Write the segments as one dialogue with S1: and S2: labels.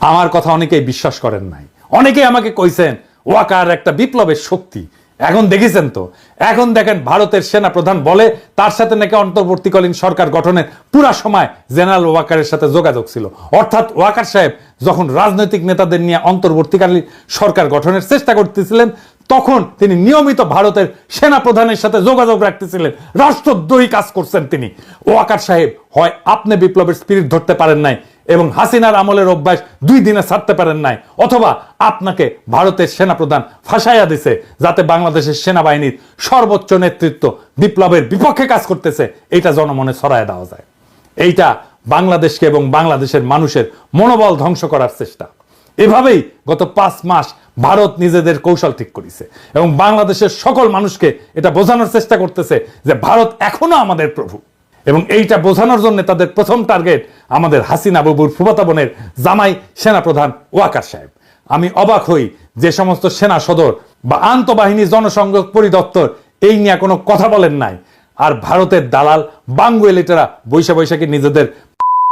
S1: আমার কথা অনেকেই বিশ্বাস করেন নাই। অনেকেই আমাকে কইছেন, ওয়াকার একটা বিপ্লবের শক্তি। এখন দেখেছেন তো, এখন দেখেন ভারতের সেনা প্রধান বলে, তার সাথে নাকি অন্তর্বর্তীকালীন সরকার গঠনের পুরা সময় জেনারেল ওয়াকারের সাথে যোগাযোগ ছিল। অর্থাৎ ওয়াকার সাহেব যখন রাজনৈতিক নেতাদের নিয়ে অন্তর্বর্তীকালীন সরকার গঠনের চেষ্টা করতেছিলেন, তখন তিনি নিয়মিত ভারতের সেনা প্রধানের সাথে যোগাযোগ রাখতেছিলেন। রাষ্ট্রদ্রোহী কাজ করছেন তিনি। ওয়াকার সাহেব, হয় আপনি বিপ্লবের স্পিরিট ধরতে পারেন নাই এবং হাসিনার আমলের অভ্যাস দুই দিনে ছাড়তে পারেন নাই। অথবা আপনাকে ভারতের সেনাপ্রধান ফাঁসাইয়া দিছে, যাতে বাংলাদেশের সেনাবাহিনীর সর্বোচ্চ নেতৃত্ব বিপ্লবের বিপক্ষে কাজ করতেছে এইটা জনমনে ছড়ায় দেওয়া যায়। এইটা বাংলাদেশকে এবং বাংলাদেশের মানুষের মনোবল ধ্বংস করার চেষ্টা। এভাবেই গত পাঁচ মাস ভারত নিজেদের কৌশল ঠিক করেছে এবং বাংলাদেশের সকল মানুষকে এটা বোঝানোর চেষ্টা করতেছে যে ভারত এখনও আমাদের প্রভু। এবং এইটা বোঝানোর জন্য তাদের প্রথম টার্গেট আমাদের হাসিনা বাবুর ফুফাতা বোনের জামাই সেনাপ্রধান ওয়াকার সাহেব। আমি অবাক হই যে সমস্ত সেনা সদর বা আন্তঃবাহিনী জনসংযোগ পরিদপ্তর এই নিয়ে কোনো কথা বলেন নাই। আর ভারতের দালাল বাঙ্গু এলিটেরা বৈশা বৈশাখী নিজেদের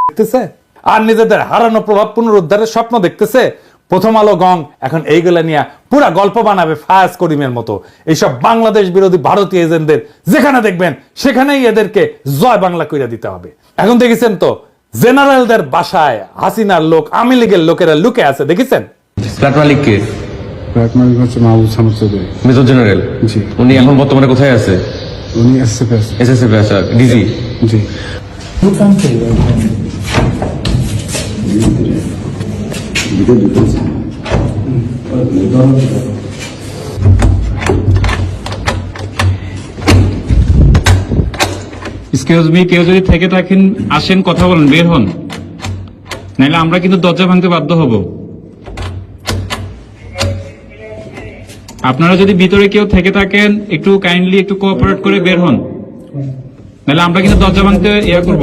S1: দেখতেছে? আর নিজেদের হারানো প্রভাব পুনরুদ্ধারের স্বপ্ন দেখতেছে? প্রথম আলো গং এখন এইগুলা নিয়ে পুরা গল্প বানাবে ফায়াজ করিমের মতো। এইসব বাংলাদেশ বিরোধী ভারতীয় এজেন্টদের যেখানে দেখবেন সেখানেই এদেরকে জয় বাংলা কইরা দিতে হবে। এখন দেখেছেন তো জেনারেলদের বাসায় হাসিনার লোক আওয়ামী লীগের লোকেরা লুকে আছে দেখেছেন?
S2: ফ্ল্যাট মালিক কে?
S3: ফ্ল্যাট মালিক হচ্ছে মাহবুব সামদ চৌধুরী।
S2: Major general?
S3: জি।
S2: কোথায় আছে
S3: উনি এসএফ
S2: এস এস এফ আছে ডিজি
S3: জি
S4: এক্সকিউজ মি কেউ যদি থেকে থাকেন, আসেন, কথা বলেন, বের হন। নাহলে আমরা কিন্তু দরজা ভাঙতে বাধ্য হব। আপনারা যদি ভিতরে কেউ থেকে থাকেন, একটু কাইন্ডলি একটু কোঅপারেট করে বের হন। নাহলে আমরা কিন্তু দরজা ভাঙতে ইয়া করব।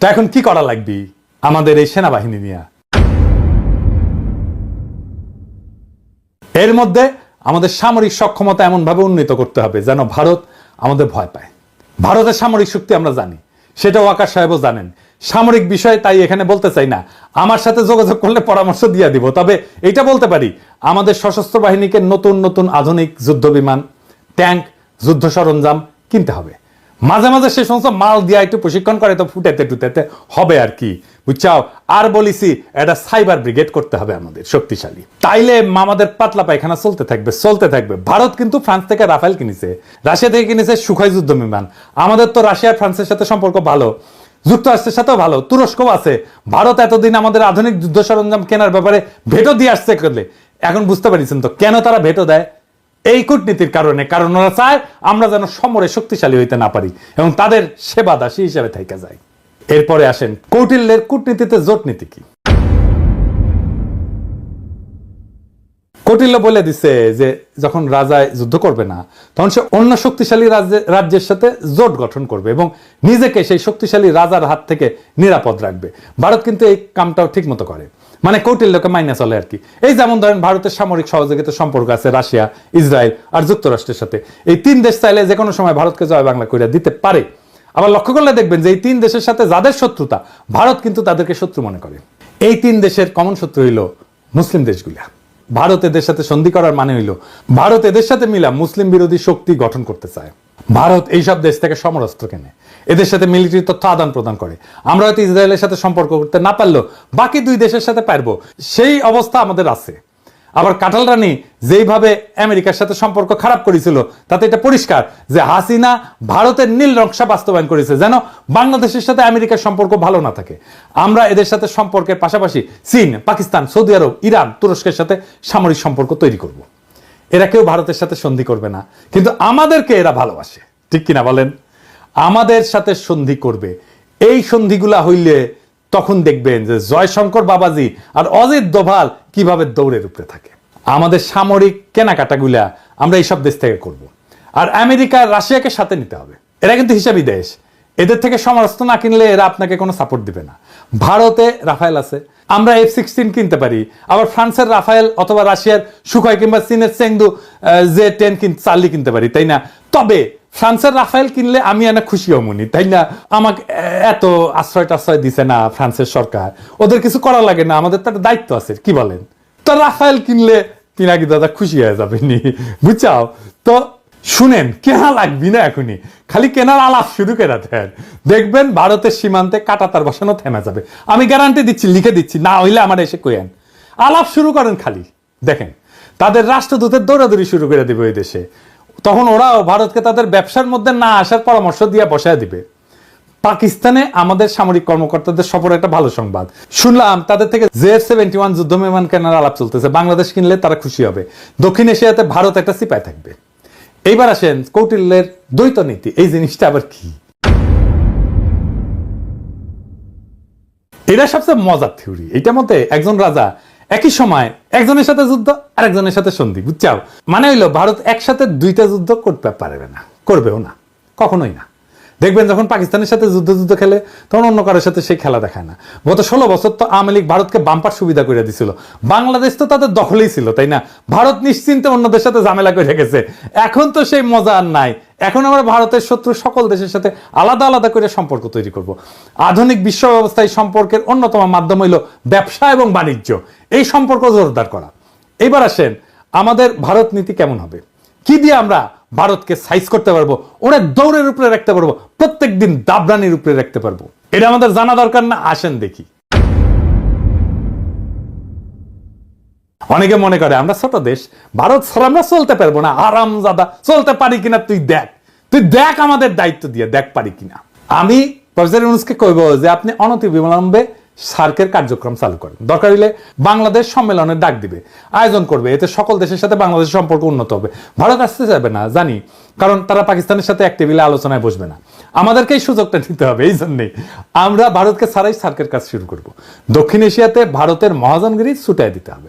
S5: তো
S1: এখন কি করা লাগবে? আমাদের এই সেনাবাহিনী নিয়ে। এর মধ্যে আমাদের সামরিক সক্ষমতা এমন ভাবে উন্নীত করতে হবে যেন ভারত আমাদের ভয় পায়। ভারতের সামরিক শক্তি আমরা জানি। সেটা ওয়াকার সাহেবও জানেন। সামরিক বিষয় তাই এখানে বলতে চাই না। আমার সাথে যোগাযোগ করলে পরামর্শ দিয়ে দিব। তবে এটা বলতে পারি, আমাদের সশস্ত্র বাহিনীকে নতুন নতুন আধুনিক যুদ্ধ বিমান, ট্যাঙ্ক, যুদ্ধ সরঞ্জাম কিনতে হবে। মাঝে মাঝে সে সমস্ত মাল দিয়া একটু প্রশিক্ষণ করে, তো ফুটাতে টুটাতে হবে আর কি। বুঝছাও? আর বলিছি একটা সাইবার ব্রিগেড করতে হবে আমাদের, শক্তিশালী। তাইলে আমাদের পাতলা পায়খানা চলতে থাকবে চলতে থাকবে। ভারত কিন্তু ফ্রান্স থেকে রাফেল কিনেছে, রাশিয়া থেকে কিনেছে সুখাই যুদ্ধ বিমান। আমাদের তো রাশিয়া ফ্রান্সের সাথে সম্পর্ক ভালো, যুক্তরাষ্ট্রের সাথেও ভালো, তুরস্কও আছে। ভারত এতদিন আমাদের আধুনিক যুদ্ধ সরঞ্জাম কেনার ব্যাপারে ভেটো দিয়ে আসছে করলে। এখন বুঝতে পারছেন তো, কেন তারা ভেটো দেয়? এই কূটনীতির কারণে, কারণ ওরা চায় আমরা যেন সমরে শক্তিশালী হইতে না পারি এবং তাদের সেবা দাসী হিসেবে থেকে যায়। এরপরে আসেন, কৌটিল্যের কূটনীতিতে জোট নীতি কি? কৌটিল্য বলে দিছে যে, যখন রাজায় যুদ্ধ করবে না, তখন সে অন্য শক্তিশালী রাজ্যে- রাজ্যের সাথে জোট গঠন করবে এবং নিজেকে সেই শক্তিশালী রাজার হাত থেকে নিরাপদ রাখবে। ভারত কিন্তু এই কামটাও ঠিক মতো করে। মানে কৌটিল্যকে মাইনে চলে আর কি। এই যেমন ধরেন ভারতের সামরিক সহযোগিতার সম্পর্ক আছে রাশিয়া, ইসরায়েল আর যুক্তরাষ্ট্রের সাথে। এই তিন দেশ চাইলে যে কোনো সময় ভারতকে জয় বাংলা করে দিতে পারে। আবার লক্ষ্য করলে দেখবেন যে এই তিন দেশের সাথে যাদের শত্রুতা, ভারত কিন্তু তাদেরকে শত্রু মনে করে। এই তিন দেশের কমন শত্রু হইল মুসলিম দেশগুলা। ভারত এদের সাথে সন্ধি করার মানে হইল, ভারত এদের সাথে মিলা মুসলিম বিরোধী শক্তি গঠন করতে চায়। ভারত এইসব দেশ থেকে সমরাস্ত্র কেনে? এদের সাথে মিলিটারি তথ্য আদান প্রদান করে। আমরা হয়তো ইসরায়েলের সাথে সম্পর্ক করতে না পারলেও বাকি দুই দেশের সাথে পারব। সেই অবস্থা আমাদের আছে। আবার কাটাল রানী যেইভাবে আমেরিকার সাথে সম্পর্ক খারাপ করেছিল, তাতে এটা পরিষ্কার যে হাসিনা ভারতের নীল নকশা বাস্তবায়ন করেছে, যেন বাংলাদেশের সাথে আমেরিকার সম্পর্ক ভালো না থাকে। আমরা এদের সাথে সম্পর্কের পাশাপাশি চীন, পাকিস্তান, সৌদি আরব, ইরান, তুরস্কের সাথে সামরিক সম্পর্ক তৈরি করব। এরা কেউ ভারতের সাথে সন্ধি করবে না। কিন্তু আমাদেরকে এরা ভালোবাসে। ঠিক কিনা বলেন? আমাদের সাথে সন্ধি করবে। এই সন্ধিগুলা হইলে তখন দেখবেন যে জয়শঙ্কর বাবাজি আর অজিত দোভাল কীভাবে দৌড়ের উপরে থাকে। আমাদের সামরিক কেনাকাটাগুলা আমরা এইসব দেশ থেকে করব। আর আমেরিকা রাশিয়াকে সাথে নিতে হবে। এরা কিন্তু হিসাবই দেশ। এদের থেকে সমরাস্ত্র না কিনলে এরা আপনাকে কোনো সাপোর্ট দিবে না। ভারতে রাফায়েল আছে। আমরা এফ সিক্সটিন কিনতে পারি। আবার ফ্রান্সের রাফায়েল অথবা রাশিয়ার সুখয় কিংবা চীনের চেংদু জে টেন চার্লি কিনতে পারি, তাই না? তবে ফ্রান্সের রাফায়েল কিনলে আমি এনা খুশি হমুনি তাই না? আমাকে এত আশ্রয় টাশ্রয় দিছে না ফ্রান্সের সরকার। ওদের কিছু করা লাগে না, আমাদের তার দায়িত্ব আছে, কি বলেন? তো রাফায়েল কিনলে পিনাকি দাদা খুশি হয়ে যাবে নি, বুঝছাও? তো শুনেন কেনা লাগবি না এখনই? খালি কেনার আলাপ শুরু করে দেন। দেখবেন ভারতের সীমান্তে কাটাতার বসানো থেমে যাবে। আমি গ্যারান্টি দিচ্ছি, লিখে দিচ্ছি, না হইলে আমার এসে কইেন আলাপ শুরু করেন খালি। দেখেন, তাদের রাষ্ট্রদূতের দৌড়াদৌড়ি শুরু করে দিবে ওই দেশে। তখন ওরাও ভারতকে তাদের ব্যবসার মধ্যে না আসার পরামর্শ দিয়ে বসায় দিবে। পাকিস্তানে আমাদের সামরিক কর্মকর্তাদের সফর একটা ভালো সংবাদ। শুনলাম, তাদের থেকে জেএফ সেভেন্টি ওয়ান যুদ্ধ বিমান কেনার আলাপ চলতেছে। বাংলাদেশ কিনলে তারা খুশি হবে। দক্ষিণ এশিয়াতে ভারত একটা সিপাই থাকবে। এইবার আসেন কৌটিল্যের দ্বৈত নীতি। এই জিনিসটা আবার কি? এটা সবচেয়ে মজার থিওরি। এটা মতে একজন রাজা একই সময় একজনের সাথে যুদ্ধ আর একজনের সাথে সন্ধি, বুঝছাও? মানে হইল ভারত একসাথে দুইটা যুদ্ধ করতে পারবে না, করবেও না, কখনোই না। দেখবেন যখন পাকিস্তানের সাথে যুদ্ধ যুদ্ধ খেলে, তখন অন্য কারোর সাথে সেই খেলা দেখায় না। গত ষোলো বছর তো আওয়ামী লীগ ভারতকে বাম্পার সুবিধা করে দিছিল। বাংলাদেশ তো তাদের দখলেই ছিল, তাই না? ভারত নিশ্চিন্তে অন্যদের সাথে ঝামেলা করে গেছে। এখন তো সেই মজা আর নাই। এখন আমরা ভারতের শত্রু সকল দেশের সাথে আলাদা আলাদা করে সম্পর্ক তৈরি করব। আধুনিক বিশ্ব ব্যবস্থায় সম্পর্কের অন্যতম মাধ্যম হইল ব্যবসা এবং বাণিজ্য। এই সম্পর্ক জোরদার করা। এবার আসেন, আমাদের ভারত নীতি কেমন হবে? কি দিয়ে আমরা ভারতকে সাইজ করতে পারব? ওরা দৌড়ের উপরে রাখতে পারব প্রত্যেক দিন দাবরানির উপরে রাখতে পারব। এটা আমাদের জানা দরকার না, আসেন দেখি। অনেকে মনে করে, আমরা ছোট দেশ, ভারত ছাড়া আমরা চলতে পারব না। আরাম জাদা চলতে পারি কিনা তুই দেখ। তুই দেখ আমাদের দায়িত্ব দিয়ে, দেখ পারি কিনা। আমি প্রফেসর ইউনুসকে কইব যে, আপনি অনতি বিলম্বে সার্কের কার্যক্রম চালু করেন। দরকার হলে বাংলাদেশ সম্মেলনের ডাক দিবে। আয়োজন করবে। এতে সকল দেশের সাথে বাংলাদেশের সম্পর্ক উন্নত হবে। ভারত আসতে যাবে না, জানি। কারণ তারা পাকিস্তানের সাথে এক টেবিলে আলোচনায় বসবে না। আমাদেরকেই সুযোগটা নিতে হবে, এই জন্যেই। আমরা ভারতকে ছাড়াই সার্কের কাজ শুরু করব। দক্ষিণ এশিয়াতে ভারতের মহাজনগিরি ছুটাই দিতে হবে।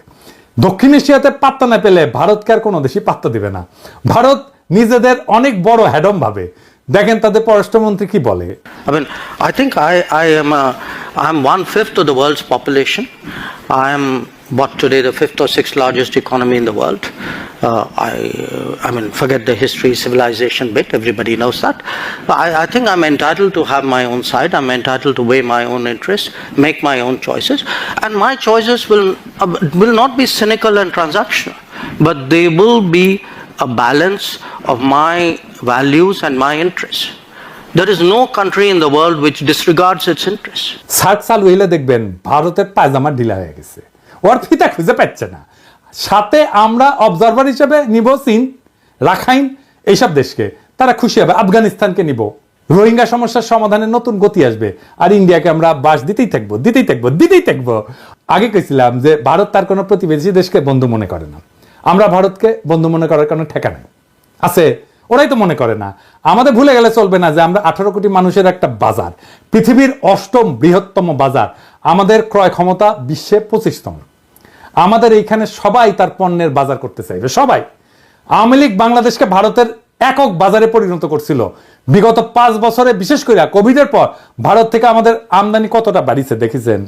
S1: দক্ষিণ এশিয়াতে পাত্তা না পেলে ভারতকে আর কোনো দেশই পাত্তা দিবে না। ভারত নিজেদের অনেক বড় হ্যাডম ভাবে। দেখেন তাদের পররাষ্ট্রমন্ত্রী কি বলে
S6: I mean, I think I, I am a, I'm one fifth of the world's population. I am what today the fifth or sixth largest economy in the world. Uh, I, uh, I mean, forget the history, civilization bit. Everybody knows that. But I, I think I'm entitled to have my own side. I'm entitled to weigh my own interests, make my own choices, and my choices will uh, will not be cynical and transactional, but they will be a balance of my values and my interests. There is no country in the world which disregards its interests.
S1: SAARC চালু হইলে দেখবেন ভারতের পায়জামা ঢিলা হয়ে গেছে। ওর ফিতা খুঁজে পাচ্ছে না। সাথে আমরা অবজারভার হিসেবে নিব চীন, রাখাইন, এইসব দেশকে। তারা খুশি হবে, আফগানিস্তানকে নিব। রোহিঙ্গা সমস্যার সমাধানে নতুন গতি আসবে। আর ইন্ডিয়াকে আমরা বাস দিতেই থাকব দিতেই থাকব দিতেই থাকব। আগে কইছিলাম যে ভারত তার কোনো প্রতিবেশী দেশকে বন্ধু মনে করে না। আমরা ভারতকে বন্ধু মনে করার কোনো ঠেকা নাই। আছে ওরাই তো মনে করে না। আমাদের ভুলে গেলে চলবে না যে আমরা আঠারো কোটি মানুষের একটা বাজার। পৃথিবীর অষ্টম বৃহত্তম বাজার। আমাদের ক্রয় ক্ষমতা বিশ্বে পঁচিশতম। আমাদের এইখানে সবাই তার পণ্যের বাজার করতে চাইবে, সবাই। আওয়ামী লীগ বাংলাদেশকে ভারতের একক বাজারে পরিণত করছিল। বিগত পাঁচ বছরে, বিশেষ করে কোভিডের পর, ভারত থেকে আমাদের আমদানি কতটা বাড়িছে, দেখেছেন?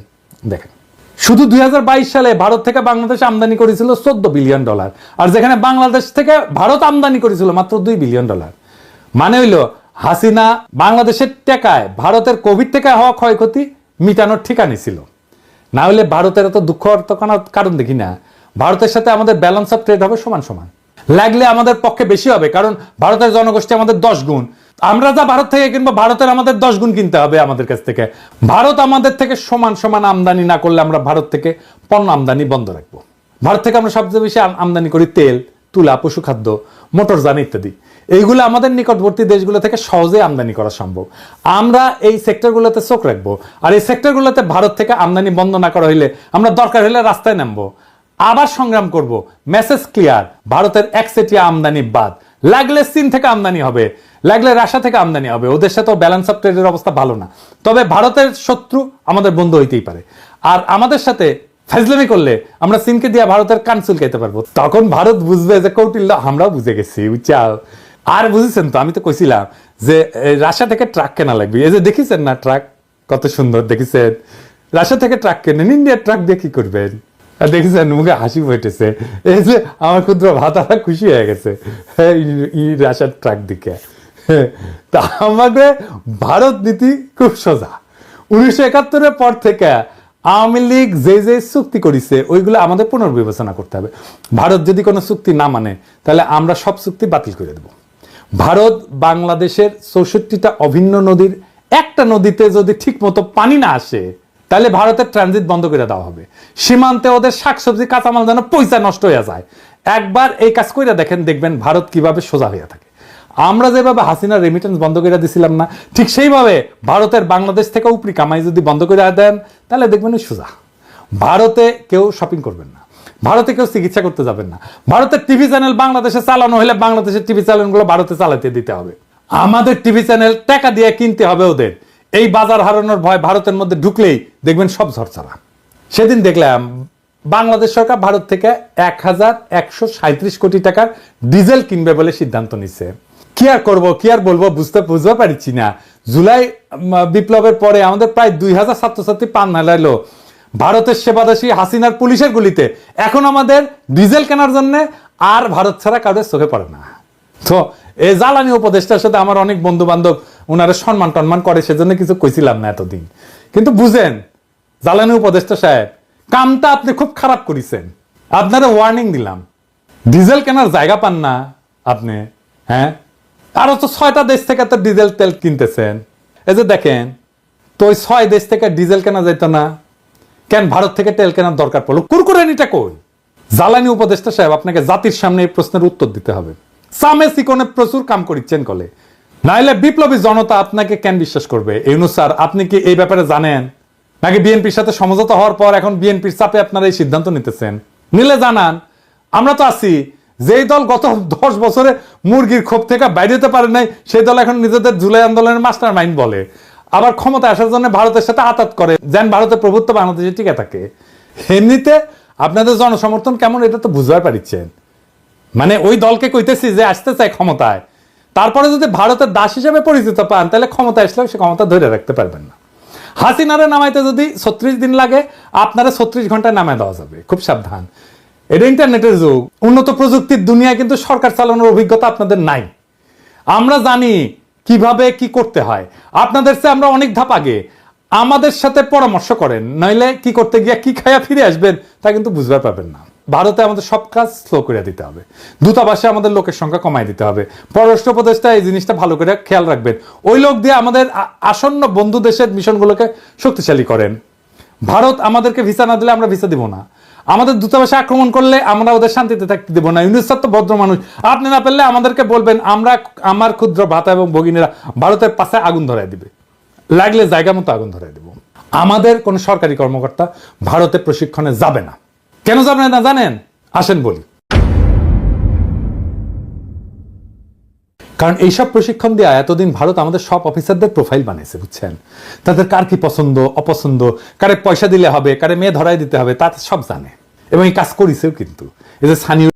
S1: দেখেন। শুধু দুই হাজার বাইশ সালে ভারত থেকে বাংলাদেশ আমদানি করেছিল চোদ্দ বিলিয়ন ডলার, আর যেখানে বাংলাদেশ থেকে ভারত আমদানি করেছিল মাত্র দুই বিলিয়ন ডলার। মানে হইল, হাসিনা বাংলাদেশের টেকায়, ভারতের কোভিড থেকে হওয়া ক্ষয়ক্ষতি মিটানোর ঠিকানি ছিল। না হলে ভারতের এত দুঃখ অর্থ কারণ দেখি না। ভারতের সাথে আমাদের ব্যালেন্স অফ ট্রেড হবে সমান সমান। লাগলে আমাদের পক্ষে বেশি হবে, কারণ ভারতের জনগোষ্ঠী আমাদের দশ গুণ। আমরা যা ভারত থেকে কিনবো, ভারতের আমাদের দশ গুণ কিনতে হবে আমাদের কাছ থেকে। ভারত আমাদের থেকে সমান সমান আমদানি না করলে আমরা ভারত থেকে পণ্য আমদানি বন্ধ রাখব। ভারত থেকে আমরা সবচেয়ে বেশি আমদানি করি তেল, তুলা, পশুখাদ্য মোটরযান ইত্যাদি। এইগুলো আমাদের নিকটবর্তী দেশগুলো থেকে সহজে আমদানি করা সম্ভব। আমরা এই সেক্টরগুলোতে চোখ রাখব। আর এই সেক্টরগুলোতে ভারত থেকে আমদানি বন্ধ না করা হইলে আমরা দরকার হলে রাস্তায় নামবো। আবার সংগ্রাম করব। Message clear. ভারতের একচেটিয়া আমদানি বাদ। লাগলে চীন থেকে আমদানি হবে, লাগলে রাশিয়া থেকে আমদানি হবে। ওদের সাথে ব্যালেন্স অফ ট্রেডের অবস্থা ভালো না। তবে ভারতের শত্রু আমাদের বন্ধু হইতেই পারে। আর আমাদের সাথে ফাইজলামি করলে আমরা চীনকে দিয়ে ভারতের কানসুল খেতে পারব। তখন ভারত বুঝবে যে কৌটিল্য, আমরাও বুঝে গেছি বুঝছাও আর বুঝেছেন তো, আমি তো কইছিলাম যে রাশিয়া থেকে ট্রাক কেনা লাগবে। এই যে দেখেছেন না ট্রাক কত সুন্দর দেখেছেন। রাশিয়া থেকে ট্রাক কেনেন ইন্ডিয়ার ট্রাক দিয়ে কি করবেন? দেখেছেন মুখে হাসি ফুটেছে। এই যে আমার ক্ষুদ্র ভাতারা খুশি হয়ে গেছে। হ্যাঁ, ই- রাশিয়ার ট্রাক দিকে। হ্যাঁ, তা আমাকে ভারত নীতি খুব সোজা। উনিশশো একাত্তরের পর থেকে আওয়ামী লীগ যে যে চুক্তি করেছে ওইগুলো আমাদের পুনর্বিবেচনা করতে হবে। ভারত যদি কোনো চুক্তি না মানে তাহলে আমরা সব চুক্তি বাতিল করে দেব। ভারত বাংলাদেশের চৌষট্টিটা অভিন্ন নদীর একটা নদীতে যদি ঠিক মতো পানি না আসে তাহলে ভারতের ট্রানজিট বন্ধ করে দেওয়া হবে। সীমান্তে ওদের শাকসবজি, কাঁচামাল যেন পয়সা নষ্ট হয়ে যায়। একবার এই কাজ করে দেখেন, দেখবেন ভারত কীভাবে সোজা হয়ে থাকে। আমরা যেভাবে হাসিনার রেমিটেন্স বন্ধ করে দিছিলাম না, ঠিক সেইভাবে ভারতের বাংলাদেশ থেকে উপরি কামাই যদি বন্ধ করে দেন, তাহলে দেখবেন সোজা। ভারতে কেউ শপিং করবেন না। ভারতে কেউ চিকিৎসা করতে যাবেন না। ভারতের টিভি চ্যানেল বাংলাদেশে চালানো হলে বাংলাদেশের টিভি চ্যানেলগুলো ভারতে চালাতে দিতে হবে। আমাদের টিভি চ্যানেল টাকা দিয়ে কিনতে হবে ওদের। এই বাজার হারানোর ভয় ভারতের মধ্যে ঢুকলেই দেখবেন সব ঝরছরা সেদিন দেখলাম বাংলাদেশ সরকার ভারত থেকে এক হাজার একশো সাঁত্রিশ কোটি টাকার ডিজেল কিনবে বলে সিদ্ধান্ত নিচ্ছে কি আর করব, কি আর বলব বুঝতে বুঝতে পারছি না। জুলাই বিপ্লবের পরে আমাদের প্রায় দুই হাজার ছাত্রছাত্রী পান নালাইলো ভারতের সেবাদাসী হাসিনার পুলিশের গুলিতে। এখন আমাদের ডিজেল কেনার জন্য আর ভারত ছাড়া কারোর চোখে পড়ে না। তো এই জ্বালানি উপদেষ্টার সাথে আমার অনেক বন্ধু বান্ধব ওনারা সম্মান টন্মান করে, সেজন্য কিছু কইছিলাম না এতদিন। কিন্তু বুঝেন, জ্বালানি উপদেষ্টা সাহেব, কামটা আপনি খুব খারাপ করেছেন। আপনারা ওয়ার্নিং দিলাম। ডিজেল কেনার জায়গা পান না আপনি হ্যাঁ? আরও তো ছয়টা দেশ থেকে তো ডিজেল তেল কিনতেছেন। এই যে দেখেন, তো ওই ছয় দেশ থেকে ডিজেল কেনা যেত না। কেন ভারত থেকে তেল কেনার দরকার পড়ল? কুরকুরানিটা কই? জ্বালানি উপদেষ্টা সাহেব, আপনাকে জাতির সামনে এই প্রশ্নের উত্তর দিতে হবে। সামে সিকনে প্রচুর কাম করিচ্ছেন কলে। নাইলে বিপ্লবী জনতা আপনাকে কেন বিশ্বাস করবে? ইউনুস স্যার, আপনি কি এই ব্যাপারে জানেন? নাকি বিএনপির সাথে সমঝোতা হওয়ার পর এখন বিএনপির চাপে আপনারা এই সিদ্ধান্ত নিতেছেন? নিলে জানান, আমরা তো আছি, যেই দল গত দশ বছরে মুরগির ক্ষোভ থেকে বাইরে হতে পারে নাই, সেই দল এখন নিজেদের জুলাই আন্দোলনের মাস্টার মাইন্ড বলে। আবার ক্ষমতা আসার জন্য ভারতের সাথে আতাত করে, যেন ভারতের প্রভুত্ব বাংলাদেশে টিকে থাকে। এমনিতে আপনাদের জনসমর্থন কেমন, এটা তো বুঝতে পারছেন মানে ওই দলকে কইতেছি যে আসতে চায় ক্ষমতায়। তারপরে যদি ভারতের দাস হিসেবে পরিচিত পান, তাহলে ক্ষমতা আসলেও সে ক্ষমতা ধরে রাখতে পারবেন না। হাসিনারে নামাইতে যদি ছত্রিশ দিন লাগে, আপনারা ছত্রিশ ঘন্টায় নামায় দেওয়া যাবে। খুব সাবধান। এটা ইন্টারনেটের যুগ। উন্নত প্রযুক্তির দুনিয়ায় কিন্তু সরকার চালানোর অভিজ্ঞতা আপনাদের নাই। আমরা জানি কীভাবে কি করতে হয়। আপনাদের চেয়ে আমরা অনেক ধাপ আগে। আমাদের সাথে পরামর্শ করেন, নইলে কি করতে গিয়ে কি খায়া ফিরে আসবেন তা কিন্তু বুঝতে পারবেন না। ভারতে আমাদের সব কাজ স্লো করে দিতে হবে। দূতাবাসে আমাদের লোকের সংখ্যা কমাই দিতে হবে। পররাষ্ট্র উপদেষ্টা এই জিনিসটা ভালো করে খেয়াল রাখবেন। ওই লোক দিয়ে আমাদের আসন্ন বন্ধু দেশের মিশনগুলোকে শক্তিশালী করেন। ভারত আমাদেরকে ভিসা না দিলে আমরা ভিসা দিব না। আমাদের দূতাবাসে আক্রমণ করলে আমরা ওদের শান্তিতে থাকতে দেবো না। ইউনুস স্যার তো ভদ্র মানুষ। আপনি না পেলে আমাদেরকে বলবেন, আমরা আমার ক্ষুদ্র ভাতা এবং ভগিনীরা ভারতের পাশে আগুন ধরায় দিবে। লাগলে জায়গা মতো আগুন ধরায় দেব। আমাদের কোন সরকারি কর্মকর্তা ভারতে প্রশিক্ষণে যাবে না। কেন যাবেন না জানেন? আসেন বলি। কারণ এইসব প্রশিক্ষণ দেওয়া এতদিন ভারত আমাদের সব অফিসারদের প্রোফাইল বানিয়েছে, বুঝছেন? তাদের কার কি পছন্দ, অপছন্দ, কারে পয়সা দিলে হবে, কারে মেয়ে ধরাই দিতে হবে, তা সব জানে। এবং এই কাজ করিছেও কিন্তু। এই যে স্থানীয়